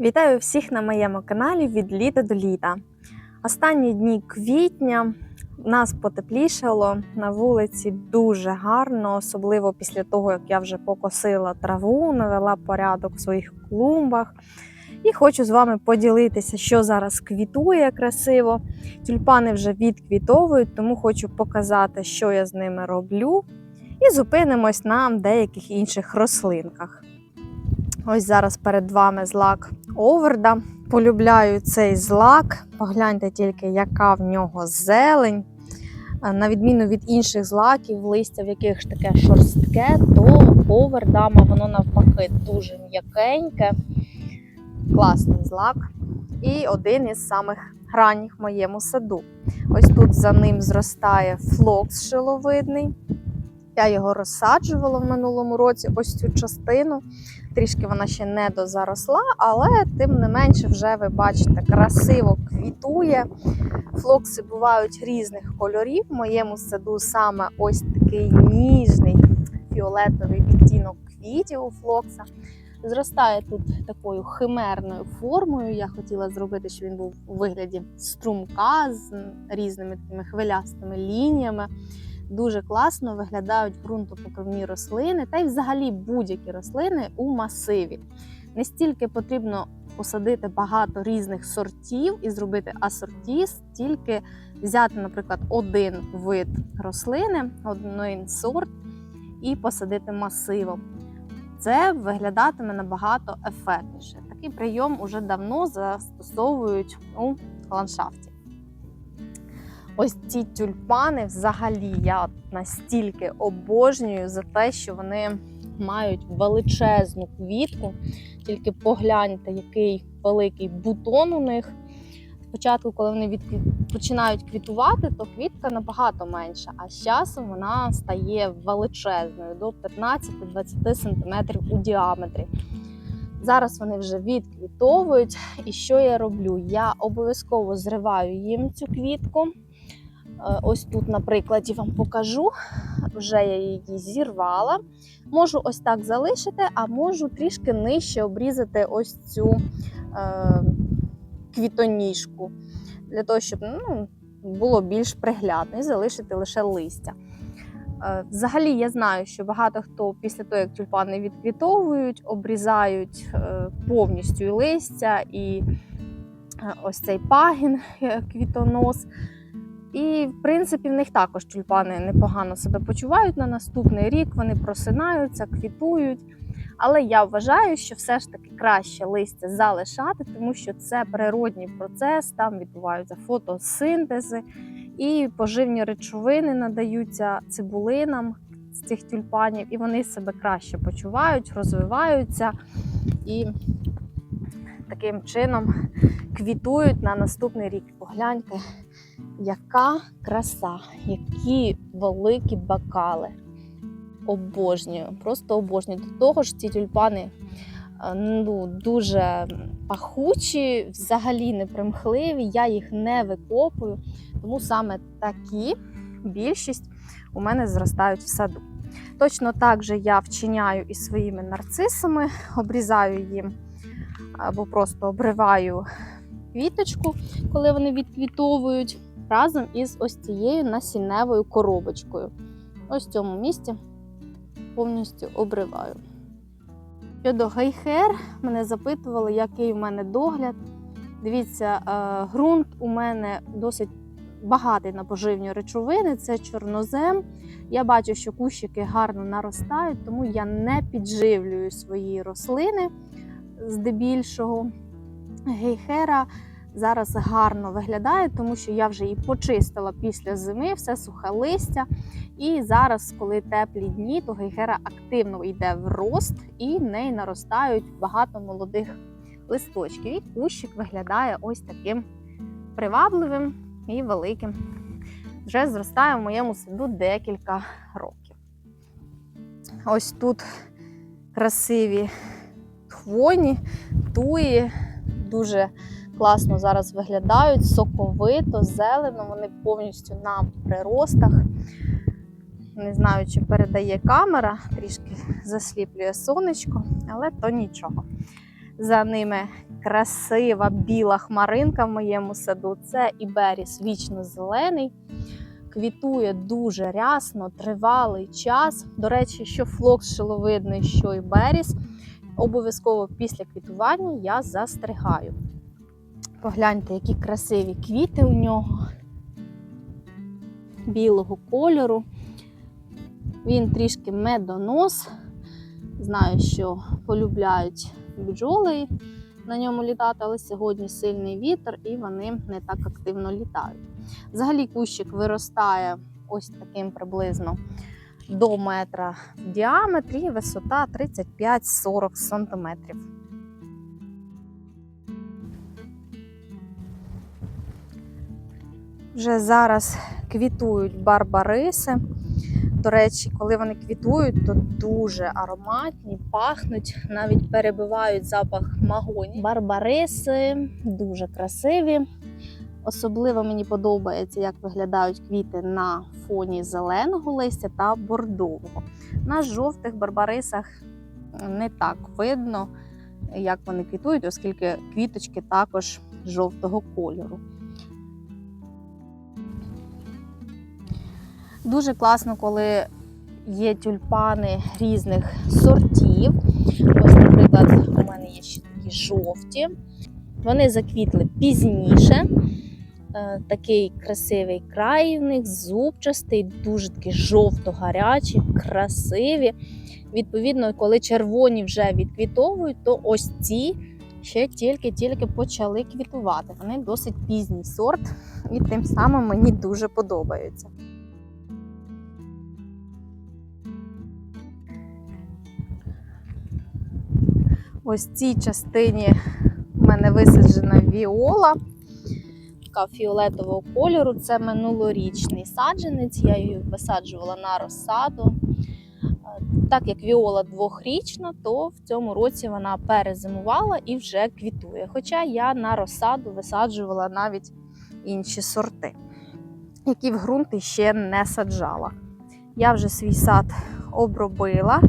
Вітаю всіх на моєму каналі від літа до літа. Останні дні квітня нас потеплішало на вулиці дуже гарно, особливо після того, як я вже покосила траву, навела порядок в своїх клумбах. І хочу з вами поділитися, що зараз квітує красиво. Тюльпани вже відквітовують, тому хочу показати, що я з ними роблю. І зупинимось на деяких інших рослинках. Ось зараз перед вами злак Оверда. Полюбляю цей злак. Погляньте тільки, яка в нього зелень. На відміну від інших злаків, листя, в яких ж таке шорстке, то овердама воно навпаки дуже м'якеньке. Класний злак. І один із самих ранніх в моєму саду. Ось тут за ним зростає флокс шиловидний. Я його розсаджувала в минулому році, ось цю частину. Трішки вона ще не дозаросла, але тим не менше, вже ви бачите, красиво квітує. Флокси бувають різних кольорів. В моєму саду саме ось такий ніжний фіолетовий відтінок квітів у флокса. Зростає тут такою химерною формою. Я хотіла зробити, щоб він був у вигляді струмка з різними такими хвилястими лініями. Дуже класно виглядають ґрунтопокривні рослини та й взагалі будь-які рослини у масиві. Не стільки потрібно посадити багато різних сортів і зробити асорті, стільки взяти, наприклад, один вид рослини, один сорт і посадити масивом. Це виглядатиме набагато ефектніше. Такий прийом уже давно застосовують у ландшафті. Ось ці тюльпани взагалі я настільки обожнюю за те, що вони мають величезну квітку. Тільки погляньте, який великий бутон у них. Спочатку, коли вони відквіт... починають квітувати, то квітка набагато менша, а з часом вона стає величезною до 15-20 см у діаметрі. Зараз вони вже відквітовують. І що я роблю? Я обов'язково зриваю їм цю квітку. Е, Ось тут, на прикладі, вам покажу. Вже я її зірвала. Можу ось так залишити, а можу трішки нижче обрізати ось цю е, квітоніжку, для того, щоб ну, було більш приглядно і залишити лише листя. Е, Взагалі, я знаю, що багато хто після того, як тюльпани відквітовують, обрізають е, повністю листя, і е, ось цей пагін, е, квітонос. І, в принципі, в них також тюльпани непогано себе почувають на наступний рік. Вони просинаються, квітують. Але я вважаю, що все ж таки краще листя залишати, тому що це природній процес, там відбуваються фотосинтези і поживні речовини надаються цибулинам з цих тюльпанів, і вони себе краще почувають, розвиваються і таким чином квітують на наступний рік. Погляньте, яка краса, які великі бакали. Обожнюю, просто обожнюю. До того ж, ці тюльпани е, ну, дуже пахучі, взагалі не примхливі. Я їх не викопую, тому саме такі більшість у мене зростають в саду. Точно так же я вчиняю із своїми нарцисами, обрізаю їм або просто обриваю квіточку, коли вони відквітовують, разом із ось цією насінневою коробочкою. Ось в цьому місці повністю обриваю. Щодо гейхер, мене запитували, який в мене догляд. Дивіться, е, ґрунт у мене досить багатий на поживні речовини, це чорнозем. Я бачу, що кущики гарно наростають, тому я не підживлюю свої рослини здебільшого. Гейхера зараз гарно виглядає, тому що я вже її почистила після зими, все сухе листя. І зараз, коли теплі дні, то гейхера активно йде в рост і в неї наростають багато молодих листочків. І кущик виглядає ось таким привабливим і великим. Вже зростає в моєму саду декілька років. Ось тут красиві хвойні, туї, дуже класно зараз виглядають, соковито, зелено, вони повністю на приростах. Не знаю, чи передає камера, трішки засліплює сонечко, але то нічого. За ними красива біла хмаринка в моєму саду. Це іберіс вічно-зелений. Квітує дуже рясно, тривалий час. До речі, що флокс шиловидний, що іберіс. Обов'язково після квітування я застригаю. Погляньте, які красиві квіти у нього білого кольору. Він трішки медонос. Знаю, що полюбляють бджоли на ньому літати, але сьогодні сильний вітер і вони не так активно літають. Взагалі кущик виростає ось таким приблизно до метра в діаметрі, висота 35-40 сантиметрів. Вже зараз квітують барбариси. До речі, коли вони квітують, то дуже ароматні, пахнуть, навіть перебивають запах магоні. Барбариси дуже красиві. Особливо мені подобається, як виглядають квіти на фоні зеленого листя та бордового. На жовтих барбарисах не так видно, як вони квітують, оскільки квіточки також жовтого кольору. Дуже класно, коли є тюльпани різних сортів. Ось, наприклад, у мене є ще такі жовті. Вони заквітли пізніше. Е, Такий красивий край в них, зубчастий, дуже такі жовто-гарячі, красиві. Відповідно, коли червоні вже відквітовують, то ось ці ще тільки-тільки почали квітувати. Вони досить пізній сорт, і тим самим мені дуже подобаються. Ось цій частині в мене висаджена віола, така фіолетового кольору. Це минулорічний саджанець. Я її висаджувала на розсаду. Е, Так як віола двохрічна, то в цьому році вона перезимувала і вже квітує. Хоча я на розсаду висаджувала навіть інші сорти, які в ґрунт ще не саджала. Я вже свій сад обробила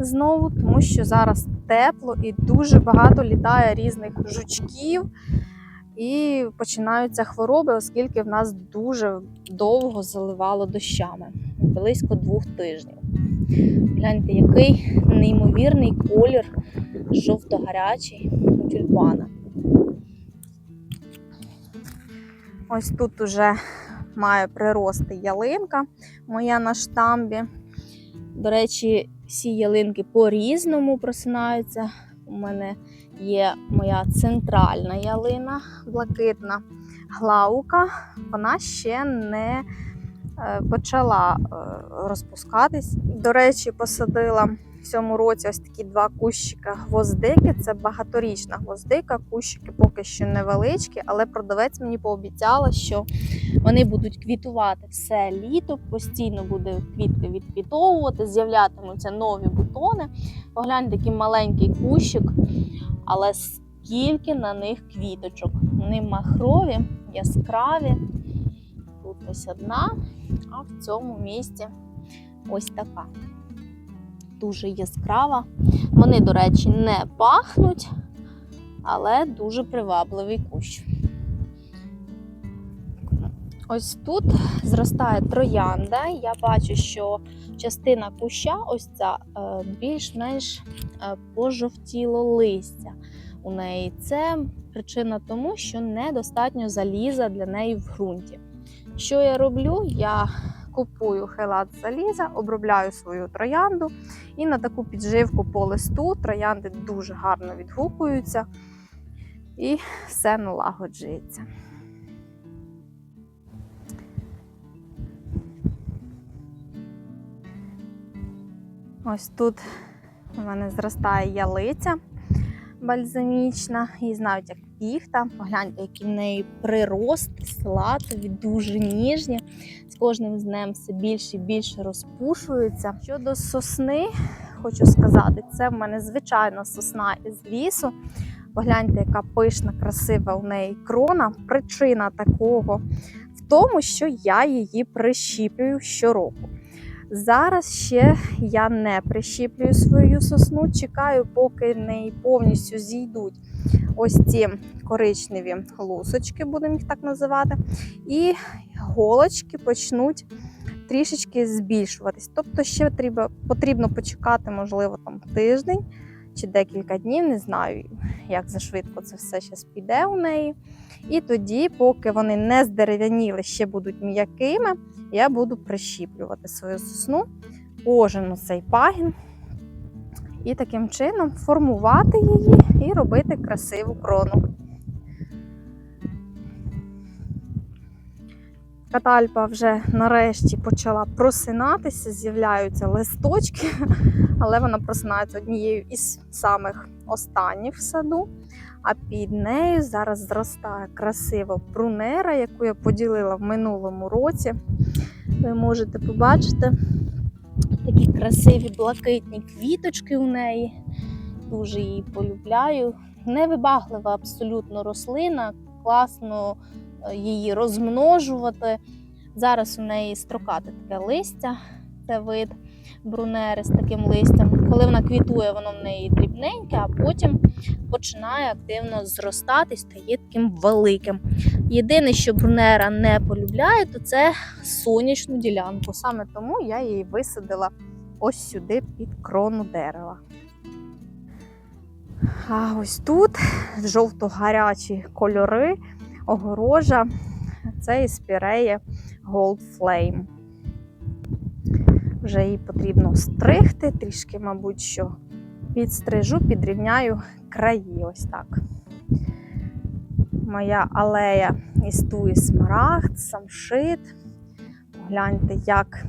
знову, тому що зараз тепло і дуже багато літає різних жучків. І починаються хвороби, оскільки в нас дуже довго заливало дощами близько двох тижнів. Гляньте, який неймовірний колір жовто-гарячий у тюльпана. Ось тут уже має прирости ялинка моя на штамбі. До речі, всі ялинки по-різному просинаються. У мене є моя центральна ялина, блакитна глаука. Вона ще не е, почала е, розпускатись. До речі, посадила цьому році ось такі два кущика гвоздики. Це багаторічна гвоздика. Кущики поки що невеличкі, але продавець мені пообіцяла, що вони будуть квітувати все літо, постійно буде квітка відквітовувати, з'являтимуться нові бутони. Погляньте, який маленький кущик, але скільки на них квіточок. Вони махрові, яскраві. Тут ось одна, а в цьому місці ось така. Дуже яскрава. Вони, до речі, не пахнуть, але дуже привабливий кущ. Ось тут зростає троянда. Я бачу, що частина куща, ось ця е, більш-менш е, пожовтіло листя у неї. Це причина тому, що недостатньо заліза для неї в ґрунті. Що я роблю? Я купую хелат заліза, обробляю свою троянду і на таку підживку по листу троянди дуже гарно відгукуються і все налагоджується. Ось тут у мене зростає ялиця бальзамічна, її знають як піхта. Погляньте, які в неї прирости, салатові, дуже ніжні. З кожним з днем все більше і більше розпушуються. Щодо сосни, хочу сказати, це в мене звичайна сосна із лісу. Погляньте, яка пишна, красива у неї крона. Причина такого в тому, що я її прищіплюю щороку. Зараз ще я не прищіплюю свою сосну, чекаю, поки в неї повністю зійдуть ось ці коричневі лусочки, будемо їх так називати, і голочки почнуть трішечки збільшуватись. Тобто ще потрібно почекати, можливо, там тиждень чи декілька днів, не знаю, як зашвидко це все зараз піде у неї. І тоді, поки вони не здерев'яніли, ще будуть м'якими, я буду прищіплювати свою сосну, кожен цей пагін. І таким чином формувати її і робити красиву крону. Катальпа вже нарешті почала просинатися, з'являються листочки, але вона просинається однією із самих останніх в саду. А під нею зараз зростає красива брунера, яку я поділила в минулому році. Ви можете побачити такі красиві блакитні квіточки у неї. Дуже її полюбляю. Невибаглива абсолютно рослина, класно е, її розмножувати. Зараз у неї строкате таке листя, це вид брунери з таким листям. Коли вона квітує, воно в неї дрібненьке, а потім починає активно зростати стає таким великим. Єдине, що брунера не полюбляє, то це сонячну ділянку. Саме тому я її висадила ось сюди під крону дерева. А ось тут жовто-гарячі кольори, огорожа. Це іспірея Gold Flame. Вже її потрібно стригти, трішки, мабуть, що підстрижу, підрівняю краї. Ось так. Моя алея із туї смарагд, самшит. Погляньте, як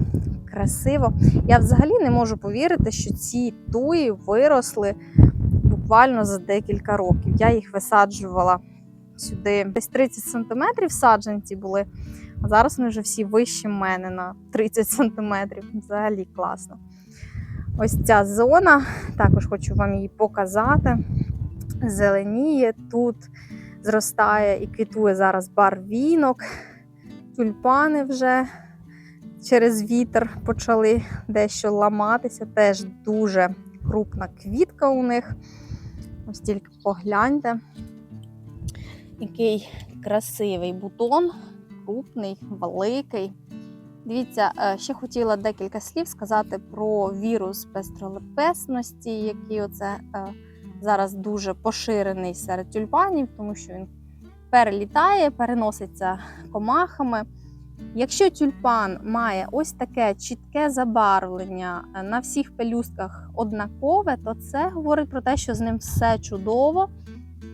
красиво. Я взагалі не можу повірити, що ці туї виросли буквально за декілька років. Я їх висаджувала сюди десь 30 см саджанці були, а зараз вони вже всі вищі мене на 30 см. Взагалі класно. Ось ця зона, також хочу вам її показати. Зеленіє тут зростає і квітує зараз барвінок, тюльпани вже через вітер почали дещо ламатися. Теж дуже крупна квітка у них. Ось тільки погляньте, який красивий бутон, крупний, великий. Дивіться, е, ще хотіла декілька слів сказати про вірус пестролепесності, який оце е, зараз дуже поширений серед тюльпанів, тому що він перелітає, переноситься комахами. Якщо тюльпан має ось таке чітке забарвлення е, на всіх пелюстках однакове, то це говорить про те, що з ним все чудово.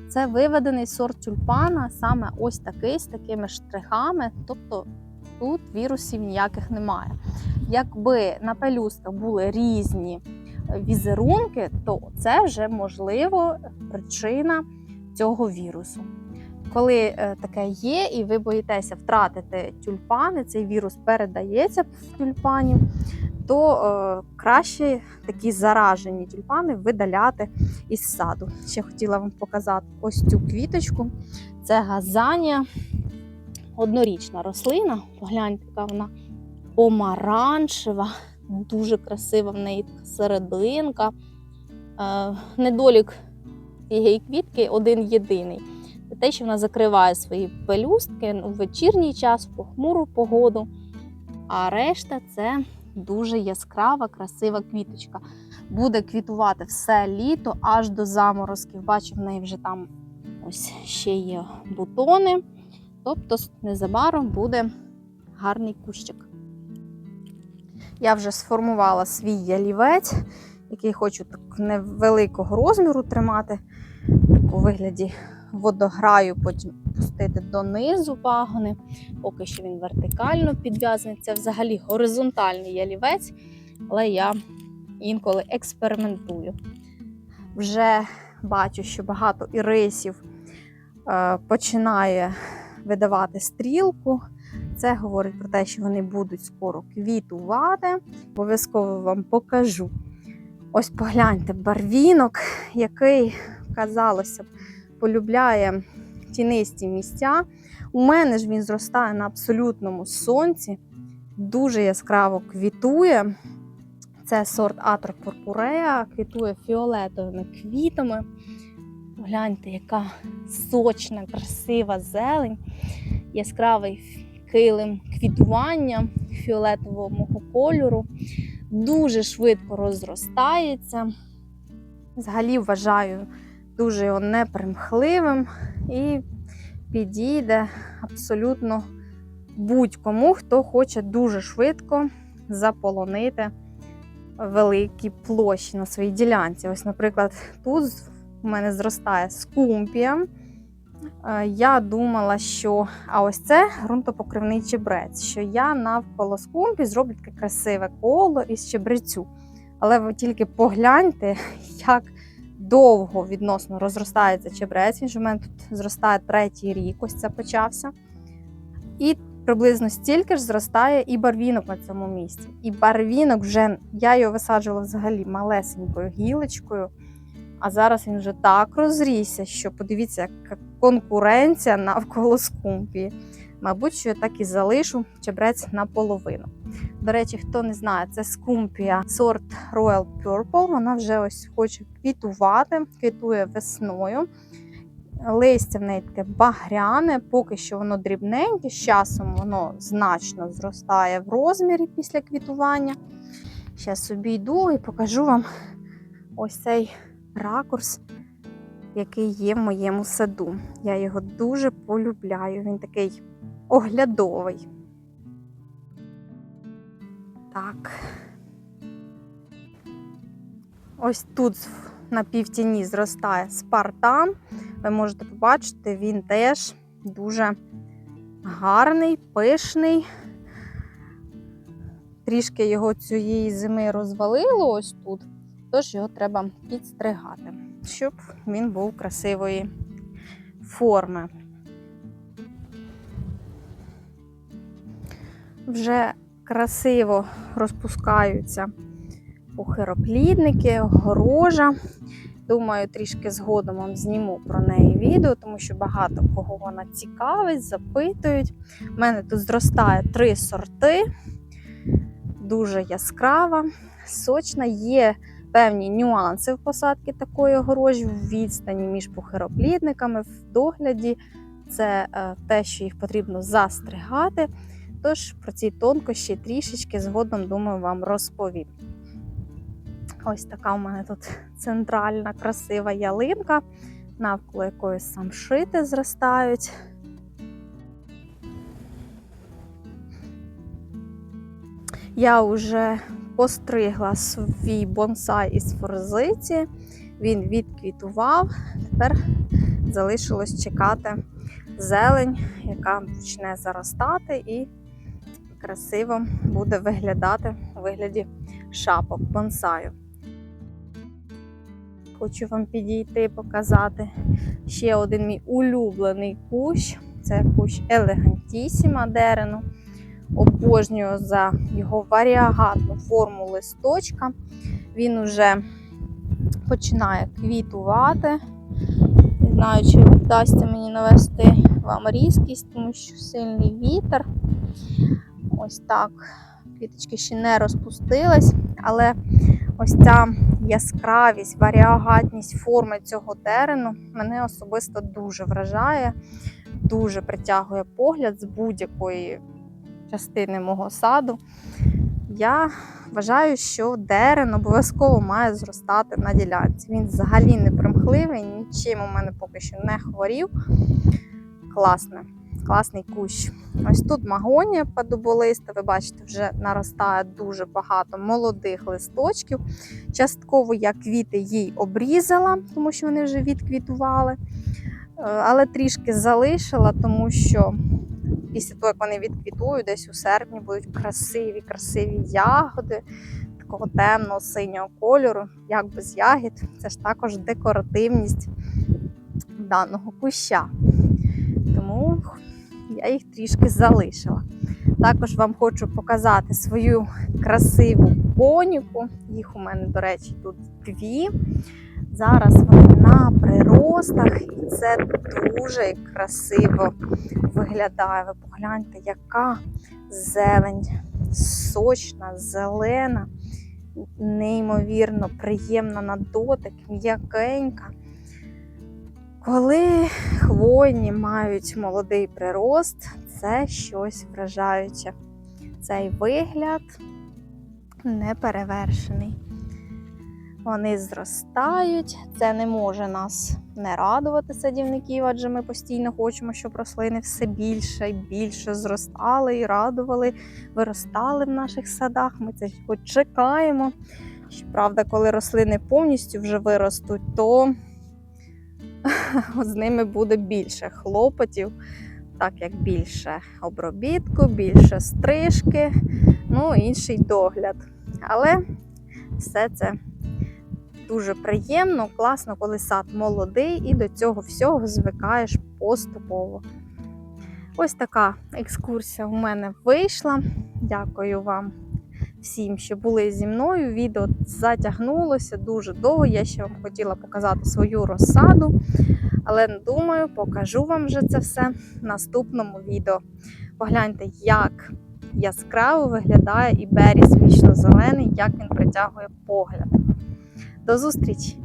Це виведений сорт тюльпана, саме ось такий, з такими штрихами. Тобто тут вірусів ніяких немає. Якби на пелюстках були різні візерунки, то це вже можливо причина цього вірусу. Коли е, таке є, і ви боїтеся втратити тюльпани, цей вірус передається в тюльпанів, то е, краще такі заражені тюльпани видаляти із саду. Ще хотіла вам показати ось цю квіточку. Це газанія, однорічна рослина. Погляньте, яка вона помаранчева, дуже красива в неї серединка. Е, недолік цієї квітки один єдиний. Це те, що вона закриває свої пелюстки у вечірній час, в похмуру погоду. А решта це дуже яскрава, красива квіточка. Буде квітувати все літо аж до заморозків. Бачу, в неї вже там ось ще є бутони. Тобто, незабаром буде гарний кущик. Я вже сформувала свій ялівець, який хочу так невеликого розміру тримати у вигляді водограю, потім пустити донизу пагони. Поки що він вертикально підв'язаний. Це взагалі горизонтальний ялівець, але я інколи експериментую. Вже бачу, що багато ірисів е, починає видавати стрілку. Це говорить про те, що вони будуть скоро квітувати. Обов'язково вам покажу. Ось погляньте, барвінок, який, казалося б, полюбляє тінисті місця. У мене ж він зростає на абсолютному сонці, дуже яскраво квітує. Це сорт Атр Пурпуреа, квітує фіолетовими квітами. Погляньте, яка сочна, красива зелень, яскравий килим квітування фіолетового кольору. Дуже швидко розростається. Взагалі вважаю дуже його непримхливим і підійде абсолютно будь-кому, хто хоче дуже швидко заполонити великі площі на своїй ділянці. Ось, наприклад, тут у мене зростає скумпія. Е, Я думала, що а ось це ґрунтопокривний чебрець, що я навколо скумпі зроблю таке красиве коло із чебрецю. Але ви тільки погляньте, як довго відносно розростається чебрець. Він ж у мене тут зростає третій рік, ось це почався. І приблизно стільки ж зростає і барвінок на цьому місці. І барвінок вже я його висаджувала взагалі малесенькою гілочкою. А зараз він вже так розрісся, що подивіться, яка конкуренція навколо скумпії. Мабуть, що я так і залишу чебрець наполовину. До речі, хто не знає, це скумпія сорт Royal Purple. Вона вже ось хоче квітувати, квітує весною. Листя в неї таке багряне, поки що воно дрібненьке, з часом воно значно зростає в розмірі після квітування. Зараз собі йду і покажу вам ось цей ракурс, який є в моєму саду. Я його дуже полюбляю. Він такий оглядовий. Так. Ось тут на півтіні зростає спартан. Ви можете побачити, він теж дуже гарний, пишний. Трішки його цієї зими розвалило ось тут, тож його треба підстригати, щоб він був красивої форми. Вже красиво розпускаються пухироплідники, огорожа. Думаю, трішки згодом вам зніму про неї відео, тому що багато кого вона цікавить, запитують. У мене тут зростає три сорти, дуже яскрава, сочна. Є певні нюанси в посадці такої огорожі, в відстані між пухироплідниками, в догляді. Це е, те, що їх потрібно застригати. Тож про ці тонкощі трішечки згодом, думаю, вам розповім. Ось така у мене тут центральна красива ялинка, навколо якої самшити зростають. Я вже постригла свій бонсай із форзиці, він відквітував. Тепер залишилось чекати зелень, яка почне заростати і красиво буде виглядати у вигляді шапок бонсаю. Хочу вам підійти показати ще один мій улюблений кущ. Це кущ Елегантісіма дерену. Обожнюю за його варіагатну форму листочка. Він уже починає квітувати. Не знаю, чи вдасться мені навести вам різкість, тому що сильний вітер. Ось так. Квіточки ще не розпустились, але ось ця яскравість, варіагатність форми цього терену мене особисто дуже вражає, дуже притягує погляд з будь-якої частини мого саду. Я вважаю, що дерен обов'язково має зростати на ділянці. Він взагалі не примхливий, нічим у мене поки що не хворів. Класне, класний кущ. Ось тут магонія подуболиста, ви бачите, вже наростає дуже багато молодих листочків. Частково я квіти їй обрізала, тому що вони вже відквітували. Е, Але трішки залишила, тому що після того, як вони відквітують, десь у серпні будуть красиві, красиві ягоди такого темного синього кольору, як без ягід. Це ж також декоративність даного куща. Тому я їх трішки залишила. Також вам хочу показати свою красиву коніку. Їх у мене, до речі, тут дві. Зараз вони на приростах, і це дуже красиво виглядає. Ви погляньте, яка зелень, сочна, зелена, неймовірно приємна на дотик, м'якенька. Коли хвойні мають молодий прирост, це щось вражаюче. Цей вигляд неперевершений. Вони зростають. Це не може нас не радувати садівників, адже ми постійно хочемо, щоб рослини все більше і більше зростали і радували, виростали в наших садах. Ми це чекаємо. Щоправда, коли рослини повністю вже виростуть, то з ними буде більше хлопотів, так як більше обробітку, більше стрижки, ну інший догляд. Але все це дуже приємно, класно, коли сад молодий і до цього всього звикаєш поступово. Ось така екскурсія у мене вийшла. Дякую вам всім, що були зі мною. Відео затягнулося дуже довго. Я ще вам хотіла показати свою розсаду, але думаю, покажу вам вже це все в наступному відео. Погляньте, як яскраво виглядає і беріс вічно зелений, як він притягує погляд. До зустрічі!